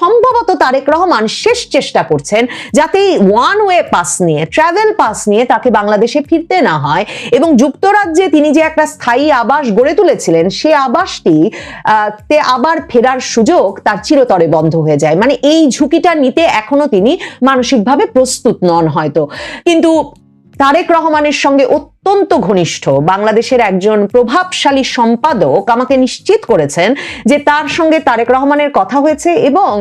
সম্ভবত তারেক রহমান শেষ চেষ্টা করছেন যাতে ওয়ান ওয়ে পাস নিয়ে ট্রাভেল পাস নিয়ে তাকে বাংলাদেশে ফিরতে না হয় এবং যুক্তরাজ্যে তিনি যে একটা স্থায়ী আবাস গড়ে তুলেছিলেন, সে আবাসটি তে আবার ফেরার সুযোগ তার চিরতরে বন্ধ হয়ে যায়। মানে এই ঝুঁকিটা নিতে এখনও তিনি মানসিকভাবে প্রস্তুত নন হয়তো। কিন্তু তারেক রহমানের সঙ্গে অত্যন্ত ঘনিষ্ঠ। বাংলাদেশের একজন প্রভাবশালী সম্পাদক আমাকে নিশ্চিত করেছেন যে তার সঙ্গে তারেক রহমানের কথা হয়েছে এবং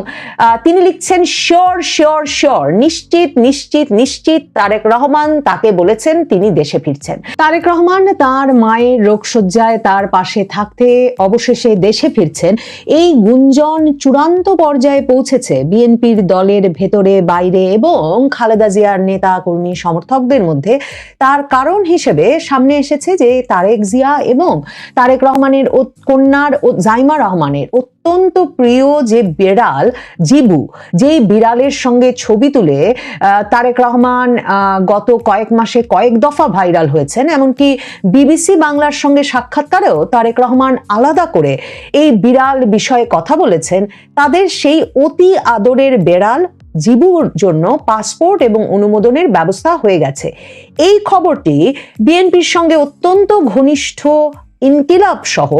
তিনি লিখছেন, শিওর শিওর শিওর, নিশ্চিত নিশ্চিত নিশ্চিত তারেক রহমান তাকে বলেছেন, তিনি দেশে ফিরছেন। তারেক রহমান তার মায়ের রোগশয্যায় তার পাশে থাকতে অবশেষে দেশে ফিরছেন। এই গুঞ্জন চূড়ান্ত পর্যায়ে পৌঁছেছে বিএনপির দলের ভেতরে, বাইরে এবং খালেদা জিয়ার নেতা কর্মী সমর্থকদের মধ্যে। তার কারণ হিসেবে সামনে এসেছে যে তারেক জিয়া এবং তারেক রহমানের কন্যার জাইমা রহমানের অত্যন্ত প্রিয় যে বিড়াল জিবু, যেই বিড়ালের সঙ্গে ছবি তুলে তারেক রহমান গত কয়েক মাসে কয়েক দফা ভাইরাল হয়েছেন। এমনকি বিবিসি বাংলার সঙ্গে সাক্ষাৎকারেও তারেক রহমান আলাদা করে এই বিড়াল বিষয়ে কথা বলেছেন। তাদের সেই অতি আদরের বেড়াল জিবুর জন্য পাসপোর্ট এবং অনুমোদনের ব্যবস্থা হয়ে গেছে। এই খবরটি বিএনপির সঙ্গে অত্যন্ত ঘনিষ্ঠ ইনকিলাব সহ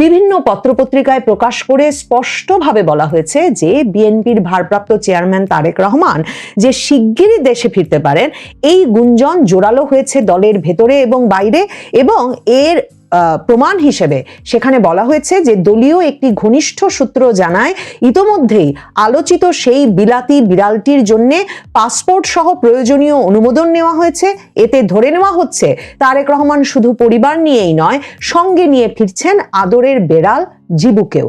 বিভিন্ন পত্রপত্রিকায় প্রকাশ করে স্পষ্টভাবে বলা হয়েছে যে বিএনপির ভারপ্রাপ্ত চেয়ারম্যান তারেক রহমান যে শিগগিরই দেশে ফিরতে পারেন, এই গুঞ্জন জোরালো হয়েছে দলের ভেতরে এবং বাইরে এবং এর প্রমাণ হিসেবে সেখানে বলা হয়েছে যে দলীয় একটি ঘনিষ্ঠ সূত্র জানায়, ইতোমধ্যেই আলোচিত সেই বিলাতি বিড়ালটির জন্যে পাসপোর্ট সহ প্রয়োজনীয় অনুমোদন নেওয়া হয়েছে। এতে ধরে নেওয়া হচ্ছে, তারেক রহমান শুধু পরিবার নিয়েই নয়, সঙ্গে নিয়ে ফিরছেন আদরের বেড়াল জিবুকেও।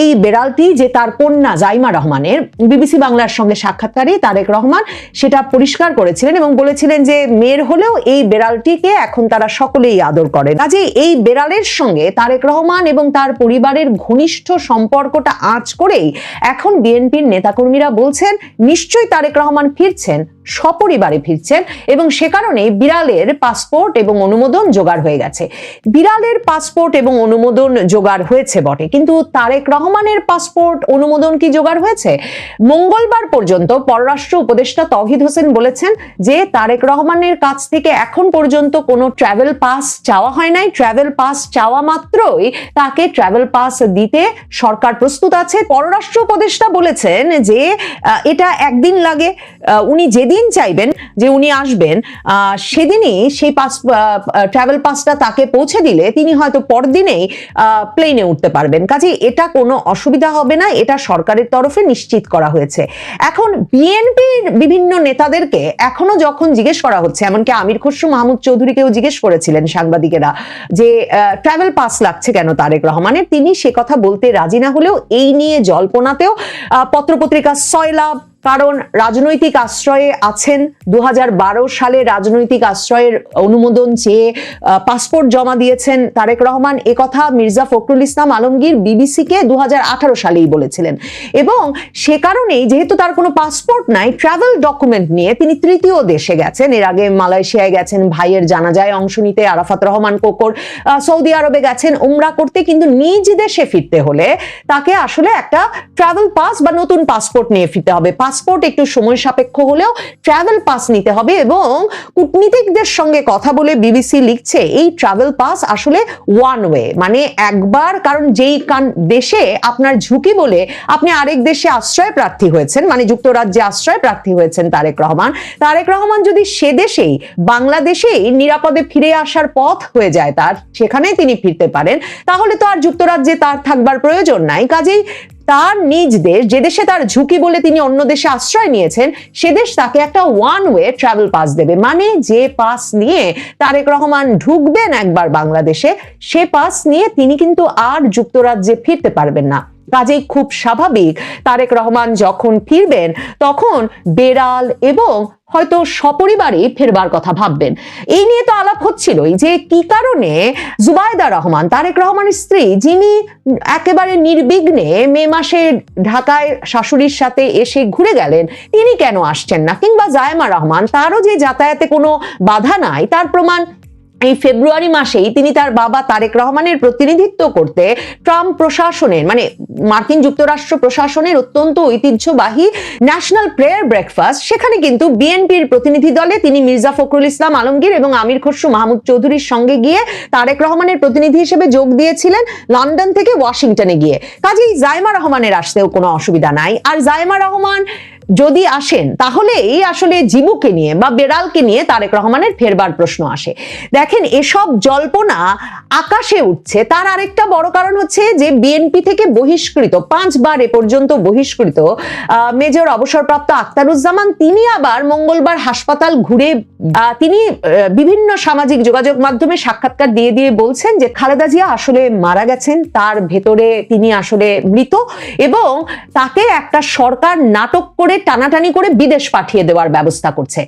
এই বেড়ালটি যে তার কন্যা জাইমা রহমানের, বিবিসি বাংলার সঙ্গে সাক্ষাৎকারে তারেক রহমান সেটা পরিষ্কার করেছিলেন এবং বলেছিলেন যে মেয়ের হলেও এই বেড়ালটিকে এখন তারা সকলেই আদর করেন। কাজে এই বেড়ালের সঙ্গে তারেক রহমান এবং তার পরিবারের ঘনিষ্ঠ সম্পর্কটা আঁচ করেই এখন বিএনপির নেতাকর্মীরা বলছেন, নিশ্চয়ই তারেক রহমান ফিরছেন। সপরিবারে ফিরছেন এবং সে কারণে বিড়ালের পাসপোর্ট এবং অনুমোদন জোগাড় হয়ে গেছে। বিড়ালের পাসপোর্ট এবং অনুমোদন জোগাড় হয়েছে বটে, কিন্তু তারেক রহমানের পাসপোর্ট অনুমোদন কি জোগাড় হয়েছে? মঙ্গলবার পর্যন্ত পররাষ্ট্র উপদেষ্টা তহিদ হোসেন বলেছেন যে তারেক রহমানের কাছ থেকে এখন পর্যন্ত কোনো ট্রাভেল পাস চাওয়া হয় নাই। ট্রাভেল পাস চাওয়া মাত্রই তাকে ট্রাভেল পাস দিতে সরকার প্রস্তুত আছে। পররাষ্ট্র উপদেষ্টা বলেছেন যে এটা একদিন লাগে। উনি যেদিন চাইবেন যে উনি আসবেন সেদিনই সেই পাস ট্রাভেল পাসটা তাকে পৌঁছে দিলে তিনি হয়তো পরদিনেই প্লেনে উঠতে পারবেন। কাজে এটা কোনো অসুবিধা হবে না, এটা সরকারের তরফে নিশ্চিত করা হয়েছে। এখন বিএনপির বিভিন্ন নেতাদেরকে এখনও যখন জিজ্ঞেস করা হচ্ছে, এমনকি আমির খসরু মাহমুদ চৌধুরীকেও জিজ্ঞেস করেছিলেন সাংবাদিকেরা, যে ট্রাভেল পাস লাগছে কেন তারেক রহমানের? তিনি সে কথা বলতে রাজি না হলেও এই নিয়ে জল্পনাতেও পত্রপত্রিকা সয়লাভ কারণ রাজনৈতিক আশ্রয়ে আছেন দু হাজার বারো সালে রাজনৈতিক আশ্রয়ের অনুমোদন চেয়ে পাসপোর্ট জমা দিয়েছেন তারেক রহমান। একথা মির্জা ফখরুল ইসলাম আলমগীর বিবিসিকে দু সালেই বলেছিলেন। এবং সে কারণেই যেহেতু তার কোনো পাসপোর্ট নাই, ট্রাভেল ডকুমেন্ট নিয়ে তিনি তৃতীয় দেশে গেছেন। এর আগে মালয়েশিয়ায় গেছেন, ভাইয়ের জানাজায় অংশ নিতে আরাফাত রহমান কোকর সৌদি আরবে গেছেন, উমরা করতে। কিন্তু নিজ দেশে ফিরতে হলে তাকে আসলে একটা ট্রাভেল পাস বা নতুন পাসপোর্ট নিয়ে ফিরতে হবে। পাসপোর্ট একটু সময় সাপেক্ষ হলেও ট্রাভেল পাস নিতে হবে এবং কূটনীতিকদের সঙ্গে কথা বলে বিবিসি লিখছে, এই ট্রাভেল পাস আসলে ওয়ান ওয়ে মানে একবার, কারণ যেই দেশে আপনার ঝুঁকি বলে আপনি আরেক দেশে আশ্রয় প্রার্থী হয়েছেন মানে যুক্তরাজ্যে আশ্রয় প্রার্থী হয়েছেন তারেক রহমান। তারেক রহমান যদি সে দেশেই, বাংলাদেশেই নিরাপদে ফিরে আসার পথ হয়ে যায়, তার সেখানে তিনি ফিরতে পারেন, তাহলে তো আর যুক্তরাজ্যে তার থাকবার প্রয়োজন নাই। কাজেই তার নিজ দেশ, যে দেশে তার ঝুঁকি বলে তিনি অন্য দেশে আশ্রয় নিয়েছেন, সে দেশ তাকে একটা ওয়ান ওয়ে ট্রাভেল পাস দেবে। মানে যে পাস নিয়ে তারেক রহমান ঢুকবেন একবার বাংলাদেশে, সে পাস নিয়ে তিনি কিন্তু আর যুক্তরাজ্যে ফিরতে পারবেন না। কাজেই খুব স্বাভাবিক, তারেক রহমান যখন ফিরবেন, তখন বেড়াল এবং হয়তো সপরিবারে ফেরবার কথা ভাববেন। এই নিয়ে তো আলাপ হচ্ছিলই যে কি কারণে জুবাইদা রহমান, তারেক রহমানের স্ত্রী, যিনি একেবারে নির্বিঘ্নে মে মাসে ঢাকায় শাশুড়ির সাথে এসে ঘুরে গেলেন, তিনি কেন আসছেন না? কিংবা জায়মা রহমান, তারও যে যাতায়াতে কোনো বাধা নাই, তার প্রমাণ এই ফেব্রুয়ারি মাসেই তিনি তার বাবা তারেক রহমানের প্রতিনিধিত্ব করতে ট্রাম্প প্রশাসনের মানে মার্কিন যুক্তরাষ্ট্র প্রশাসনের অত্যন্ত ঐতিহ্যবাহী ন্যাশনাল প্রেয়ার ব্রেকফাস্ট, সেখানে কিন্তু বিএনপির প্রতিনিধি দলে তিনি মির্জা ফখরুল ইসলাম আলমগীর এবং আমির খসরু মাহমুদ চৌধুরীর সঙ্গে গিয়ে তারেক রহমানের প্রতিনিধি হিসেবে যোগ দিয়েছিলেন লন্ডন থেকে ওয়াশিংটনে গিয়ে। কাজেই জায়মা রহমানের আসতেও কোনো অসুবিধা নাই। আর জায়মা রহমান যদি আসেন, তাহলে এই আসলে জিবুকে নিয়ে বা বেড়ালকে নিয়ে তারেক রহমানের ফেরবার প্রশ্ন আসে। দেখেন, এসব জল্পনা আকাশে উঠছে। তার আরেকটা বড় কারণ হচ্ছে যে বিএনপি থেকে বহিষ্কৃত, পাঁচবার এ পর্যন্ত বহিষ্কৃত মেজর অবসরপ্রাপ্ত আক্তারুজ্জামান, তিনি আবার মঙ্গলবার হাসপাতাল ঘুরে তিনি বিভিন্ন সামাজিক যোগাযোগ মাধ্যমে সাক্ষাৎকার দিয়ে দিয়ে বলছেন যে খালেদা জিয়া আসলে মারা গেছেন, তার ভেতরে তিনি আসলে মৃত এবং তাকে একটা সরকার নাটক করে টানাটানি করে বিদেশ পাঠিয়ে দেওয়ার ব্যবস্থা করছে।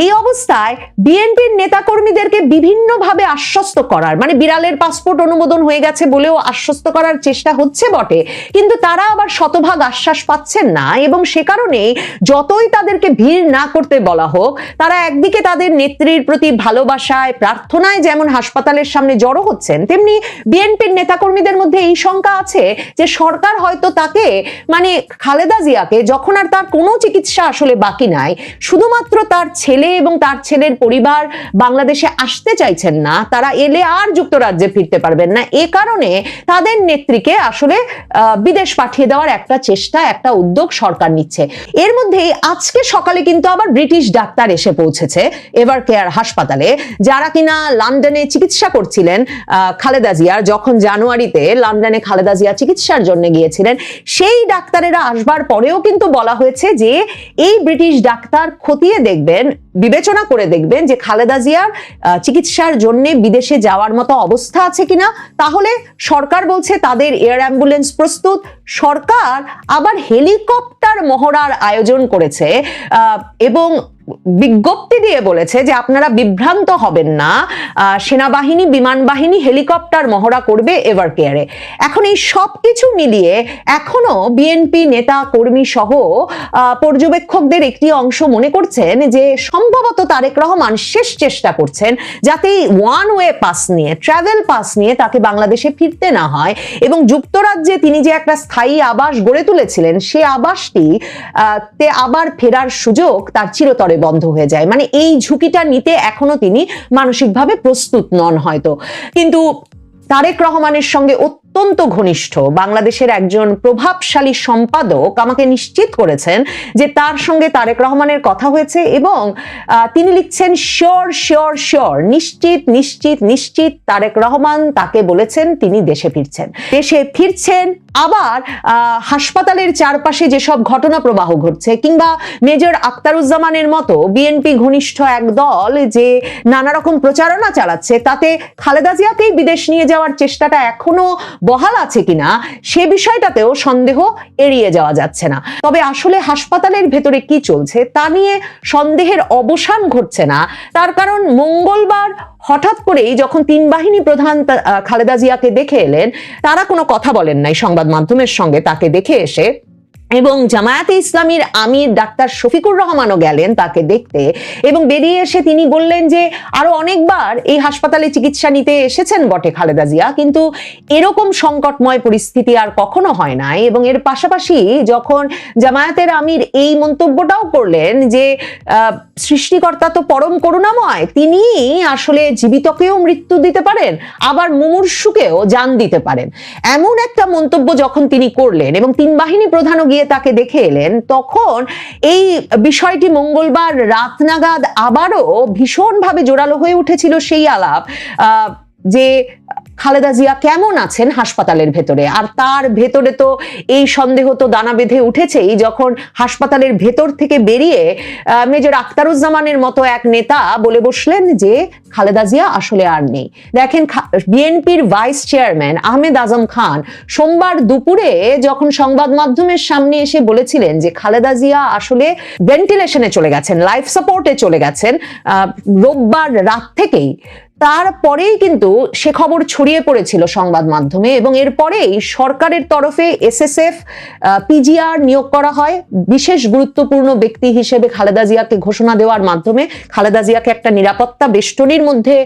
এই অবস্থায় বিএনপির নেতাকর্মীদেরকে বিভিন্নভাবে আশ্বস্ত করার মানে বিড়ালের পাসপোর্ট অনুমোদন হয়ে গেছে বলেও আশ্বস্ত করার চেষ্টা হচ্ছে বটে, কিন্তু তারা আবার শতভাগ আশ্বাস পাচ্ছেন না এবং সে কারণে যতই তাদেরকে ভিড় না করতে বলা হোক, তারা একদিকে তাদের নেত্রীর প্রতি ভালোবাসায়, প্রার্থনায় যেমন হাসপাতালের সামনে জড়ো হচ্ছেন, তেমনি বিএনপির নেতাকর্মীদের মধ্যে এই শঙ্কা আছে যে সরকার হয়তো তাকে মানে খালেদা জিয়াকে যখন আর তার কোনো চিকিৎসা আসলে বাকি নাই। শুধুমাত্র তার ছেলে এবং তার ছেলের পরিবার বাংলাদেশে আসতে চাইছেন না, তারা এলে আর যুক্তরাজ্যে ফিরতে পারবেন না। এ কারণে তাদের নেত্রীকে আসলে বিদেশ পাঠিয়ে দেওয়ার একটা চেষ্টা, একটা উদ্যোগ সরকার নিচ্ছে। এর মধ্যেই আজকে সকালে কিন্তু আবার ব্রিটিশ ডাক্তার এসে পৌঁছেছে এভার কেয়ার হাসপাতালে, যারা কিনা লন্ডনে চিকিৎসা করছিলেন খালেদা জিয়ার যখন জানুয়ারিতে লন্ডনে খালেদা জিয়া চিকিৎসার জন্য গিয়েছিলেন, সেই ডাক্তারেরা আসবার পরেও কিন্তু বলা হয়েছে যে এই ব্রিটিশ ডাক্তার খতিয়ে দেখবেন, বিবেচনা করে দেখবেন যে খালেদা জিয়ার চিকিৎসার জন্য বিদেশে যাওয়ার মতো অবস্থা আছে কিনা। তাহলে সরকার বলছে তাদের এয়ার অ্যাম্বুলেন্স প্রস্তুত। সরকার আবার হেলিকপ্টার মহড়ার আয়োজন করেছে এবং বিজ্ঞপ্তি দিয়ে বলেছে যে আপনারা বিভ্রান্ত হবেন না। সেনাবাহিনী বিমান বাহিনী হেলিকপ্টার মহড়া করবে এভার কেয়ারে। এখন এই সব কিছু মিলিয়ে এখনও বিএনপি নেতা, কর্মী সহ পর্যবেক্ষকদের একটি অংশ মনে করছেন যে সম্ভবত তারেক রহমান শেষ চেষ্টা করছেন যাতে ওয়ান ওয়ে পাস নিয়ে ট্রাভেল পাস নিয়ে তাকে বাংলাদেশে ফিরতে না হয় এবং যুক্তরাজ্যে তিনি যে একটা স্থায়ী আবাস গড়ে তুলেছিলেন, সে আবাসটি তে আবার ফেরার সুযোগ তার চিরতরে বন্ধ হয়ে যায়। মানে এই ঝুঁকিটা নিতে এখনও তিনি মানসিকভাবে প্রস্তুত নন হয়তো। কিন্তু তারেক রহমানের সঙ্গে অত্যন্ত ঘনিষ্ঠ। বাংলাদেশের একজন প্রভাবশালী সম্পাদক আমাকে নিশ্চিত করেছেন যে তার সঙ্গে তারেক রহমানের কথা হয়েছে এবং তিনি লিখছেন, শিওর শিওর শিওর, নিশ্চিত নিশ্চিত নিশ্চিত তারেক রহমান তাকে বলেছেন তিনি দেশে ফিরছেন। দেশে ফিরছেন, আবার হাসপাতালের চারপাশে যেসব ঘটনা প্রবাহ ঘটছে কিংবা মেজর আক্তারুজ্জামানের মতো বিএনপি ঘনিষ্ঠ এক দল যে নানা রকম প্রচারণা চালাচ্ছে, তাতে খালেদা জিয়াকেই বিদেশ নিয়ে যাওয়ার চেষ্টাটা এখনও বহাল আছে কিনা সে বিষয়টাতেও সন্দেহ এড়িয়ে যাওয়া যাচ্ছে না। তবে আসলে হাসপাতালের ভেতরে কি চলছে তা নিয়ে সন্দেহের অবসান ঘটছে না। তার কারণ মঙ্গলবার হঠাৎ করেই যখন তিন বাহিনী প্রধান খালেদা জিয়াকে দেখে এলেন, তারা কোনো কথা বলেন নাই সংবাদ মাধ্যমের সঙ্গে। তাকে দেখে এসে এবং জামায়াতে ইসলামীর আমির ডাক্তার শফিকুর রহমানও গেলেন তাকে দেখতে এবং বেরিয়ে এসে তিনি বললেন যে, আরও অনেকবার এই হাসপাতালে চিকিৎসা নিতে এসেছেন বটে খালেদা জিয়া, কিন্তু এরকম সংকটময় পরিস্থিতি আর কখনো হয় নাই। এবং এর পাশাপাশি যখন জামায়াতের আমির এই মন্তব্যটাও করলেন যে সৃষ্টিকর্তা তো পরম করুণাময়, তিনি আসলে জীবিতকেও মৃত্যু দিতে পারেন, আবার মুমূর্ষুকেও জান দিতে পারেন। এমন একটা মন্তব্য যখন তিনি করলেন এবং তিন বাহিনী প্রধানও গিয়ে তাকে দেখে এলেন, তখন এই বিষয়টি মঙ্গলবার রাত নাগাদ আবারও ভীষণভাবে জোরালো হয়ে উঠেছিল সেই আলাপ যে খালেদা জিয়া কেমন আছেন হাসপাতালের ভেতরে? আর তার ভেতরে তো এই সন্দেহ তো দানা বেঁধে উঠেছেই যখন হাসপাতালের ভেতর থেকে বেরিয়ে মেজর আখতারুজ্জামানের মতো এক নেতা বলে বসলেন যে, খালেদা জিয়া আসলে আর নেই। দেখেন বিএনপির ভাইস চেয়ারম্যান আহমেদ আজম খান সোমবার দুপুরে যখন সংবাদ মাধ্যমের সামনে এসে বলেছিলেন যে, খালেদা জিয়া আসলে ভেন্টিলেশনে চলে গেছেন, লাইফ সাপোর্টে চলে গেছেন রোববার রাত থেকেই। তারপরেই কিন্তু সে খবর ছড়িয়ে পড়েছিল সংবাদ মাধ্যমে এবং এরপরেই সরকারের তরফে এসএসএফ পিজিআর নিয়োগ করা হয়। বিশেষ গুরুত্বপূর্ণ ব্যক্তি হিসেবে খালেদা জিয়াকে ঘোষণা দেওয়ার মাধ্যমে খালেদা জিয়াকে একটা নিরাপত্তা বেষ্টনীর মধ্যে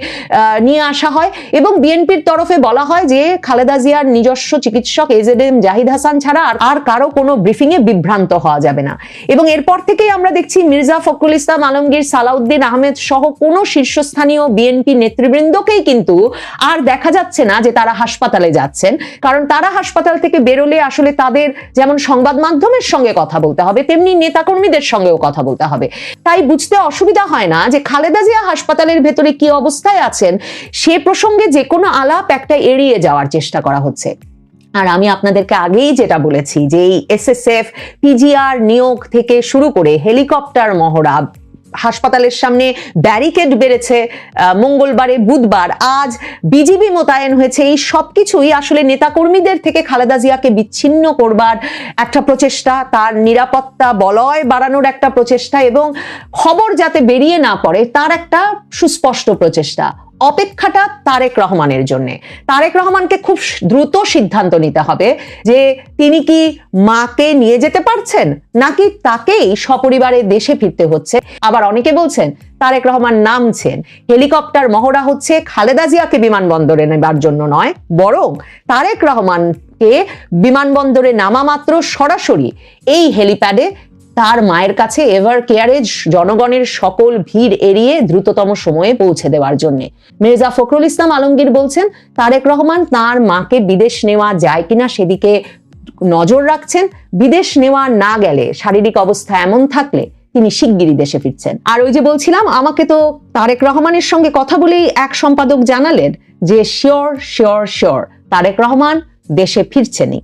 নিয়ে আসা হয় এবং বিএনপির তরফে বলা হয় যে খালেদা জিয়ার নিজস্ব চিকিৎসক এজেডএম জাহিদ হাসান ছাড়া আর- কারও কোনো ব্রিফিং এ বিভ্রান্ত হওয়া যাবে না। এবং এরপর থেকেই আমরা দেখছি মির্জা ফখরুল ইসলাম আলমগীর, সালাউদ্দিন আহমেদ সহ কোনো শীর্ষস্থানীয় বিএনপি নেতৃবৃন্দকেই কিন্তু আর দেখা যাচ্ছে না যে তারা হাসপাতালে যাচ্ছেন। কারণ তারা হাসপাতাল থেকে বেরোলে আসলে তাদের যেমন সংবাদ মাধ্যমের সঙ্গে কথা বলতে হবে, তেমনি নেতাকর্মীদের সঙ্গেও কথা বলতে হবে। তাই বুঝতে অসুবিধা হয় না যে খালেদা জিয়া হাসপাতালের ভেতরে কি অবস্থায় আছেন, সে প্রসঙ্গে যে কোনো আলাপ একটা এড়িয়ে যাওয়ার চেষ্টা করা হচ্ছে। আর আমি আপনাদেরকে আগেই যেটা বলেছি যে এই এসএসএফ, পিজিআর নিয়োগ থেকে শুরু করে হেলিকপ্টার মহড়া হাসপাতালের সামনে ব্যারিকেড বেড়েছে মঙ্গলবারে বুধবার। আজ বিজিবি মোতায়েন হয়েছে। এই সবকিছুই আসলে নেতাকর্মীদের থেকে খালেদা জিয়াকে বিচ্ছিন্ন করবার একটা প্রচেষ্টা। তার নিরাপত্তা বলয় বাড়ানোর একটা প্রচেষ্টা এবং খবর যাতে বেরিয়ে না পড়ে, তার একটা সুস্পষ্ট প্রচেষ্টা। অপেক্ষাটা তারেক রহমানের জন্য। তারেক রহমানকে খুব দ্রুত সিদ্ধান্ত নিতে হবে যে তিনি কি মাকে নিয়ে যেতে পারছেন নাকি তাকেই সপরিবারে দেশে ফিরতে হচ্ছে। আবার অনেকে বলছেন, তারেক রহমান নামছেন। হেলিকপ্টার মহড়া হচ্ছে খালেদা জিয়াকে বিমানবন্দরে নেবার জন্য নয়, বরং তারেক রহমানকে বিমানবন্দরে নামা মাত্র সরাসরি এই হেলিপ্যাডে তার মায়ের কাছে এভার কেয়ারেজ, জনগণের সকল ভিড় এড়িয়ে দ্রুততম সময়ে পৌঁছে দেওয়ার জন্য। মির্জা ফখরুল ইসলাম আলমগীর বলছেন, তারেক রহমান তার মাকে বিদেশ নেওয়া যায় কিনা সেদিকে নজর রাখছেন। বিদেশ নেওয়া না গেলে শারীরিক অবস্থা এমন থাকলে তিনি শিগগিরই দেশে ফিরছেন। আর ওই যে বলছিলাম, আমাকে তো তারেক রহমানের সঙ্গে কথা বলেই এক সম্পাদক জানালেন যে, sure sure sure, Tarique Rahman দেশে ফিরছেনই।